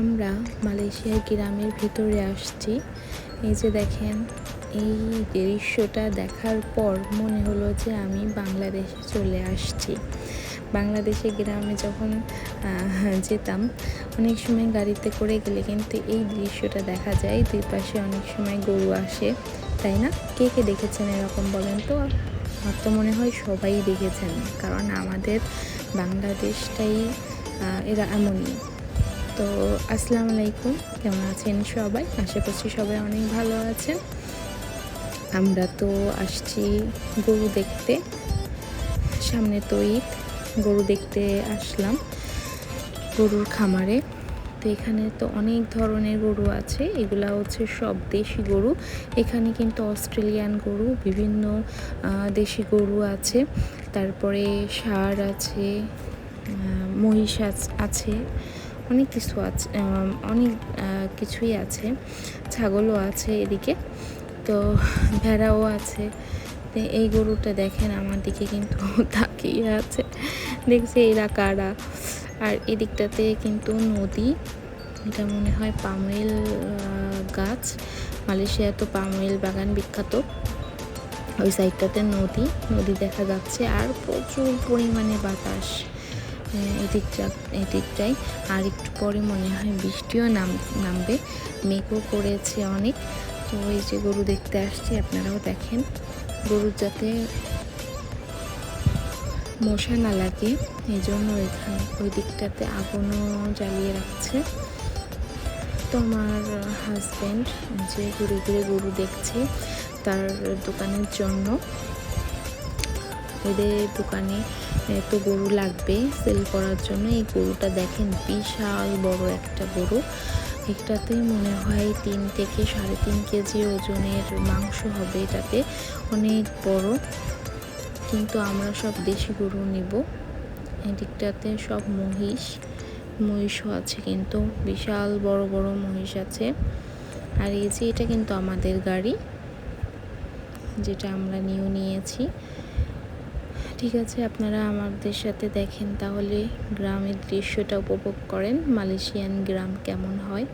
আমরা মালয়েশিয়ার গ্রামের ভিতরে আসছি। এই যে দেখেন, এই দৃশ্যটা দেখার পর মনে হলো যে আমি বাংলাদেশে চলে আসছি। বাংলাদেশে গ্রামে যখন যেতাম, অনেক সময় গাড়িতে করে গেলে কিন্তু এই দৃশ্যটা দেখা যায়। দুই পাশে অনেক সময় গরু আসে, তাই না? কে কে দেখেছেন এরকম বলেন তো? আমার তো মনে হয় সবাই দেখেছেন, কারণ আমাদের বাংলাদেশটাই এরা এমনই। তো আসসালামু আলাইকুম, কেমন আছেন সবাই? আশা করছি সবাই অনেক ভালো আছেন। আমরা তো আসছি গরু দেখতে। সামনে তো ঈদ, গরু দেখতে আসলাম গরুর খামারে। তো এখানে তো অনেক ধরনের গরু আছে, এগুলা হচ্ছে সব দেশি গরু। এখানে কিন্তু অস্ট্রেলিয়ান গরু, বিভিন্ন দেশি গরু আছে। তারপরে ষাঁড় আছে মহিষ আছে। অনেক কিছু আছে অনেক কিছুই আছে। ছাগলও আছে এদিকে। তো ভেড়াও আছে। এই গরুটা দেখেন আমার দিকে কিন্তু তাকিয়ে আছে। দেখছি এরা কারা। আর এদিকটাতে কিন্তু নদী। এটা মনে হয় পামোয়েল আহ, গাছ। মালয়েশিয়া তো পামোয়েল বাগান বিখ্যাত। ওই সাইডটাতে নদী। নদী দেখা যাচ্ছে। আর প্রচুর পরিমাণে বাতাস। এদিকটা এদিকটাই আর একটু পরে মনে হয় বৃষ্টিও নাম নামবে। মেঘও করেছে অনেক। তো এই যে গরু দেখতে আসছি, আপনারাও দেখেন। গরুর যাতে মশা না লাগে এই জন্য এখানে ওই দিকটাতে আগুনও জ্বালিয়ে রাখছে। তো আমার হাজব্যান্ড যে ঘুরে ঘুরে গরু দেখছে, তার দোকানের জন্য। এদের দোকানে এত গরু লাগবে সেল করার জন্য। এই গরুটা দেখেন, বিশাল বড় একটা গরু। এটাতেই মনে হয় তিন থেকে সাড়ে তিন কেজি ওজনের মাংস হবে এটাতে। অনেক বড়। কিন্তু আমরা সব দেশি গরু নিব। এদিকটাতে সব মহিষ, মহিষও আছে কিন্তু। বিশাল বড় বড় মহিষ আছে। আর এই যে এটা কিন্তু আমাদের গাড়ি, যেটা আমরা নিয়েও নিয়েছি। ঠিক আছে, আপনারা আমাদের সাথে দেখেন তাহলে গ্রামের দৃশ্যটা উপভোগ করেন, মালয়েশিয়ান গ্রাম কেমন হয়।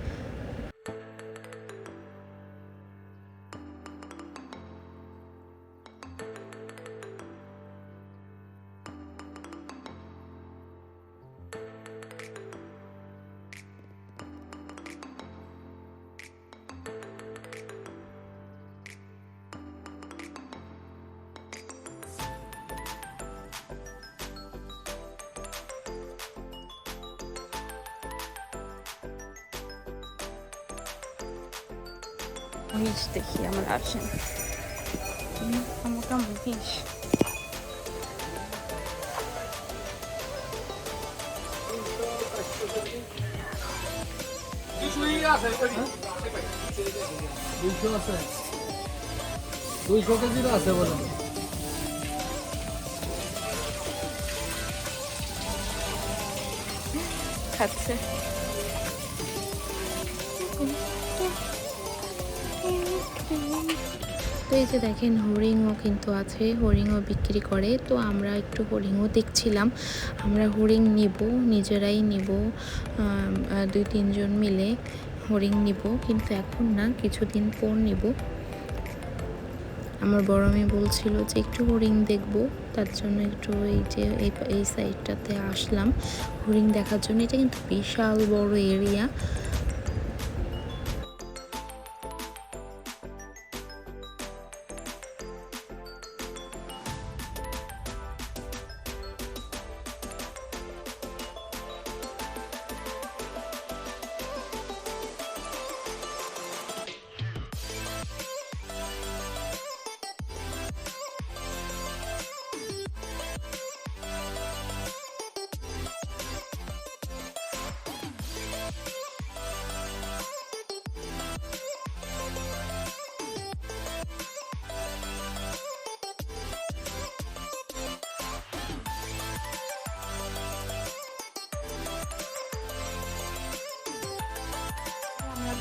মহিষ দেখি আমরা আসেন আমরা মহিষ দুইশো কেজির আছে বলে খাচ্ছে তো এই যে দেখেন হরিণও কিন্তু আছে, হরিণও বিক্রি করে। তো আমরা একটু হরিণও দেখছিলাম। আমরা হরিণ নিব, নিজেরাই নিব দুই তিনজন মিলে হরিণ নিব। কিন্তু এখন না, কিছুদিন পর নিব। আমার বড় মেয়ে বলছিল যে একটু হরিণ দেখব। তার জন্য একটু এই যে, এই সাইডটাতে আসলাম। হরিণ দেখার জন্য এটা কিন্তু বিশাল বড় এরিয়া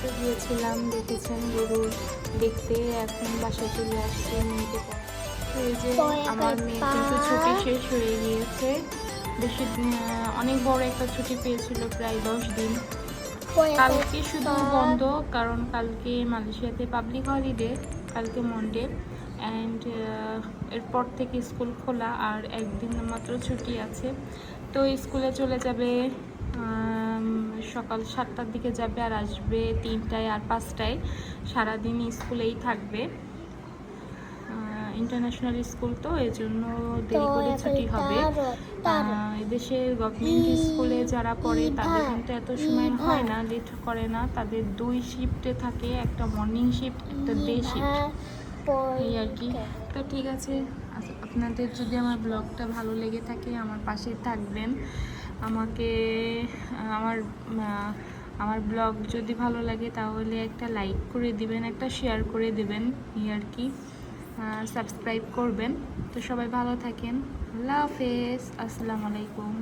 তো গিয়েছিলাম দেখেছেন গরু দেখতে এখন বাসায় চলে আসছে মেয়েকে এই যে আমার মেয়ে কিন্তু ছুটি শেষ হয়ে গিয়েছে। বেশি অনেক বড় একটা ছুটি পেয়েছিল প্রায় দশ দিন। কালকে শুধু বন্ধ কারণ কালকে মালয়েশিয়াতে পাবলিক হলিডে কালকে মন্ডে অ্যান্ড এরপর থেকে স্কুল খোলা আর একদিন মাত্র ছুটি আছে। তো স্কুলে চলে যাবে সকাল সাতটার দিকে যাবে আর আসবে তিনটায় আর পাঁচটায়। সারাদিন স্কুলেই থাকবে। ইন্টারন্যাশনাল স্কুল তো এই জন্য দেরি করে ছুটি হবে। আহ, এদেশের গভর্নমেন্ট স্কুলে যারা পড়ে তাদের কিন্তু এত সময় হয় না লেট করে না। তাদের দুই শিফটে থাকে একটা মর্নিং শিফট একটা ডে শিফট এই আর কি। তো ঠিক আছে আপনাদের যদি আমার ব্লগটা ভালো লেগে থাকে আমার পাশে থাকবেন। আমাকে আমার আমার ব্লগ যদি ভালো লাগে তাহলে একটা লাইক করে দিবেন, একটা শেয়ার করে দিবেন এই আর কি। সাবস্ক্রাইব করবেন। তো সবাই ভালো থাকেন। আল্লাহ হাফেজ। আসসালামু আলাইকুম।